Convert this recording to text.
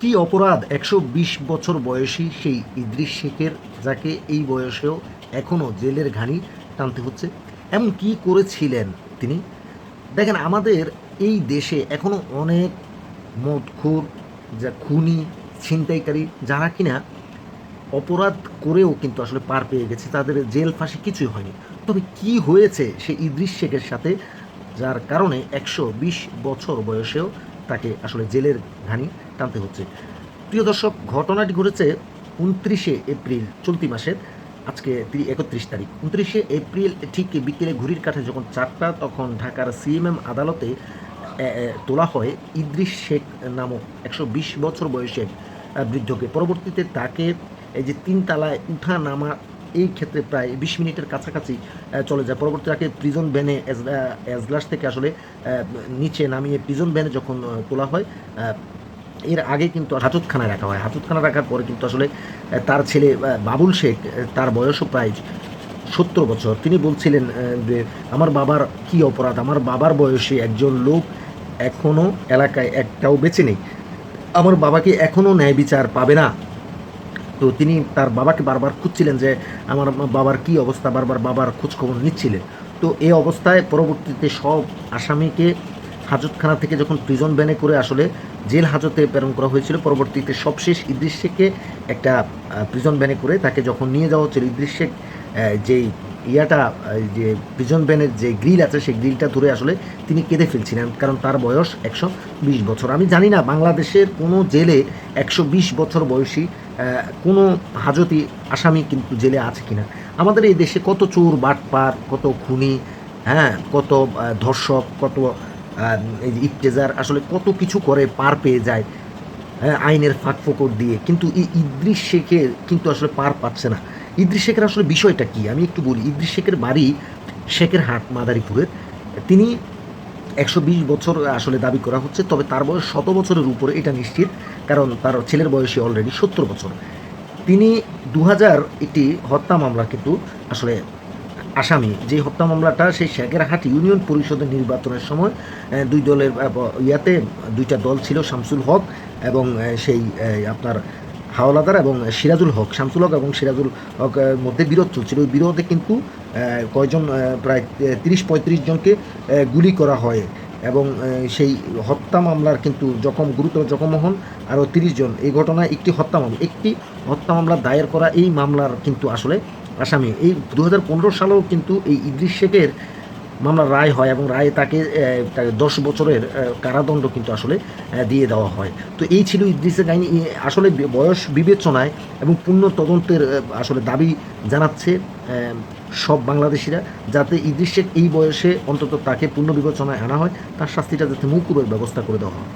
কি অপরাধ একশো বিশ বছর বয়সী সেই ইদ্রিস শেখের, যাকে এই বয়সেও এখনও জেলের ঘানি টানতে হচ্ছে। এমন কি করেছিলেন তিনি? দেখেন, আমাদের এই দেশে এখনও অনেক মদখোর, যা খুনি, ছিনতাইকারী, যারা কিনা অপরাধ করেও কিন্তু আসলে পার পেয়ে গেছে, তাদের জেল ফাঁসি কিছুই হয়নি। তবে কি হয়েছে সেই ইদ্রিস শেখের সাথে, যার কারণে একশো বিশ বছর বয়সেও তাকে আসলে জেলের ঘানি টানতে হচ্ছে। প্রিয় দর্শক ঘটনাটি ঘটেছে উনত্রিশে এপ্রিল চলতি মাসের আজকে একত্রিশ তারিখ। উনত্রিশে এপ্রিল ঠিক বিকেলে ঘুড়ির কাঠে যখন চারটা তখন ঢাকার সিএমএম আদালতে তোলা হয় ইদ্রিস শেখ নামক একশো বিশ বছর বয়সে এক, আহ, বৃদ্ধকে। পরবর্তীতে তাকে এই যে তিন তালায় উঠা নামা এই ক্ষেত্রে প্রায় বিশ মিনিটের কাছাকাছি চলে যায়। পরবর্তী তাকে প্রিজন ভ্যানে এজ- এজলাস থেকে আসলে নিচে নামিয়ে প্রিজন ভ্যানে যখন তোলা হয় এর আগে কিন্তু হাজতখানায় রাখা হয়। হাজতখানা রাখার পরে কিন্তু আসলে তার ছেলে বাবুল শেখ তার বয়সও প্রায় সত্তর বছর। তিনি বলছিলেন যে আমার বাবার কি অপরাধ? আমার বাবার বয়সী একজন লোক এখনও এলাকায় একটাও বেঁচে নেই। আমার বাবাকে এখনও ন্যায় বিচার পাবে না। তো তিনি তার বাবাকে বারবার খুঁজছিলেন যে আমার বাবার কি অবস্থা? বারবার বাবার খোঁজখবর নিচ্ছিলেন। তো এই অবস্থায় পরবর্তীতে সব আসামিকে হাজতখানা থেকে যখন প্রিজন ভ্যানে করে আসলে জেল হাজতে প্রেরণ করা হয়েছিল, পরবর্তীতে সবশেষ ইদ্রিস শেখকে একটা প্রিজন ভ্যানে করে তাকে যখন নিয়ে যাওয়া হচ্ছিল, ইদ্রিস শেখ যেই ইয়াটা যে প্রিজন ভ্যানের যে গ্রিল আছে, সেই গ্রিলটা ধরে আসলে তিনি কেঁদে ফেলছিলেন, কারণ তার বয়স একশো বিশ বছর। আমি জানি না বাংলাদেশের কোনো জেলে একশো বিশ বছর বয়সী কোনো হাজতি আসামি কিন্তু জেলে আছে কিনা। আমাদের এই দেশে কত চোর, বাটপার, কত খুনি হ্যাঁ কত ধর্ষক, কত ইফতেজার আসলে কত কিছু করে পার পেয়ে যায় হ্যাঁ, আইনের ফাঁক ফোকর দিয়ে। কিন্তু এই ইদ্রিস শেখের কিন্তু আসলে পার পাচ্ছে না। ইদ্রিস শেখের আসলে বিষয়টা কি? আমি একটু বলি ইদ্রিস শেখের বাড়ি শেখের হাট মাদারীপুরের। তিনি একশো বিশ বছর আসলে দাবি করা হচ্ছে তবে তার বয়স শত বছরের উপরে এটা নিশ্চিত কারণ তার ছেলের বয়সী অলরেডি সত্তর বছর। তিনি দু হাজার একটি হত্যা মামলা কিন্তু আসলে আসামি, যে হত্যা মামলাটা সেই শেখেরহাট ইউনিয়ন পরিষদের নির্বাচনের সময় দুই দলের ইয়াতে দুইটা দল ছিল, শামসুল হক এবং সেই আপনার হাওলাদার এবং সিরাজুল হক, শামসুল হক এবং সিরাজুল হক মধ্যে বিরোধ চলছিল। ওই বিরোধে কিন্তু কয়জন প্রায় তিরিশ, পঁয়ত্রিশ জনকে গুলি করা হয় এবং সেই হত্যা মামলার কিন্তু জখম, গুরুতর জখম হন আরও তিরিশ জন। এই ঘটনায় একটি হত্যা মামলা, একটি হত্যা মামলা দায়ের করা এই মামলার কিন্তু আসলে আসামি। এই দু হাজার পনেরো সালেও কিন্তু এই ইদ্রিস শেখের মামলার রায় হয় এবং রায়ে তাকে তাকে দশ বছরের কারাদণ্ড কিন্তু আসলে দিয়ে দেওয়া হয়। তো এই ছিল ইদ্রিসের কাহিনী। আসলে বয়স বিবেচনায় এবং পূর্ণ তদন্তের আসলে দাবি জানাচ্ছে সব বাংলাদেশিরা, যাতে ইদ্রিস শেখ এই বয়সে অন্তত তাকে পূর্ণ বিবেচনায় আনা হয়, তার শাস্তিটা যাতে মৌকুবের ব্যবস্থা করে দেওয়া হয়।